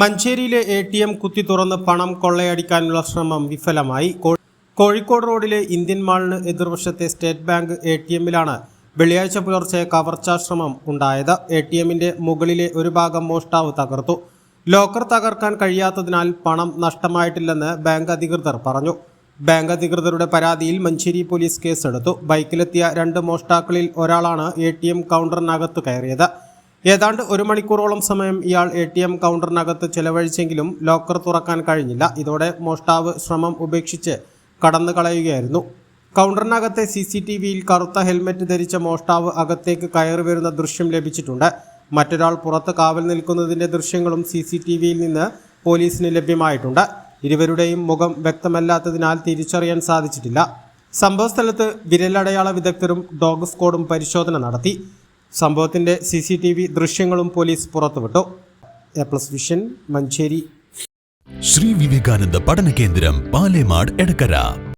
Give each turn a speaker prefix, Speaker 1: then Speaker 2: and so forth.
Speaker 1: മഞ്ചേരിയിലെ A T M കുത്തി തുറന്ന് പണം കൊള്ളയടിക്കാനുള്ള ശ്രമം വിഫലമായി. കോഴിക്കോട് റോഡിലെ ഇന്ത്യൻ മാളിന് എതിർവശത്തെ സ്റ്റേറ്റ് ബാങ്ക് എ ടി എമ്മിലാണ് വെള്ളിയാഴ്ച പുലർച്ചെ കവർച്ചാശ്രമം ഉണ്ടായത്. എ ടി എമ്മിന്റെ മുകളിലെ ഒരു ഭാഗം മോഷ്ടാവ് തകർത്തു. ലോക്കർ തകർക്കാൻ കഴിയാത്തതിനാൽ പണം നഷ്ടമായിട്ടില്ലെന്ന് ബാങ്ക് അധികൃതർ പറഞ്ഞു. ബാങ്ക് അധികൃതരുടെ പരാതിയിൽ മഞ്ചേരി പോലീസ് കേസെടുത്തു. ബൈക്കിലെത്തിയ രണ്ട് മോഷ്ടാക്കളിൽ ഒരാളാണ് എം കൗണ്ടറിനകത്ത് കയറിയത്. ഏതാണ്ട് ഒരു മണിക്കൂറോളം സമയം ഇയാൾ എ ടി എം കൗണ്ടറിനകത്ത് ചെലവഴിച്ചെങ്കിലും ലോക്കർ തുറക്കാൻ കഴിഞ്ഞില്ല. ഇതോടെ മോഷ്ടാവ് ശ്രമം ഉപേക്ഷിച്ച് കടന്നു കളയുകയായിരുന്നു. കൗണ്ടറിനകത്തെ സി സി ടി വിയിൽ കറുത്ത ഹെൽമെറ്റ് ധരിച്ച മോഷ്ടാവ് അകത്തേക്ക് കയറി വരുന്ന ദൃശ്യം ലഭിച്ചിട്ടുണ്ട്. മറ്റൊരാൾ പുറത്ത് കാവൽ നിൽക്കുന്നതിന്റെ ദൃശ്യങ്ങളും സി സി ടി വിയിൽ നിന്ന് പോലീസിന് ലഭ്യമായിട്ടുണ്ട്. ഇരുവരുടെയും മുഖം വ്യക്തമല്ലാത്തതിനാൽ തിരിച്ചറിയാൻ സാധിച്ചിട്ടില്ല. സംഭവസ്ഥലത്ത് വിരലടയാള വിദഗ്ധരും ഡോഗ് സ്ക്വാഡും പരിശോധന നടത്തി. സംഭവത്തിന്റെ സി സി ടി വി ദൃശ്യങ്ങളും പോലീസ് പുറത്തുവിട്ടു. A plus vision Manjeri.
Speaker 2: Shri Vivekananda പഠന കേന്ദ്രം പാലേമാട് എടക്കര.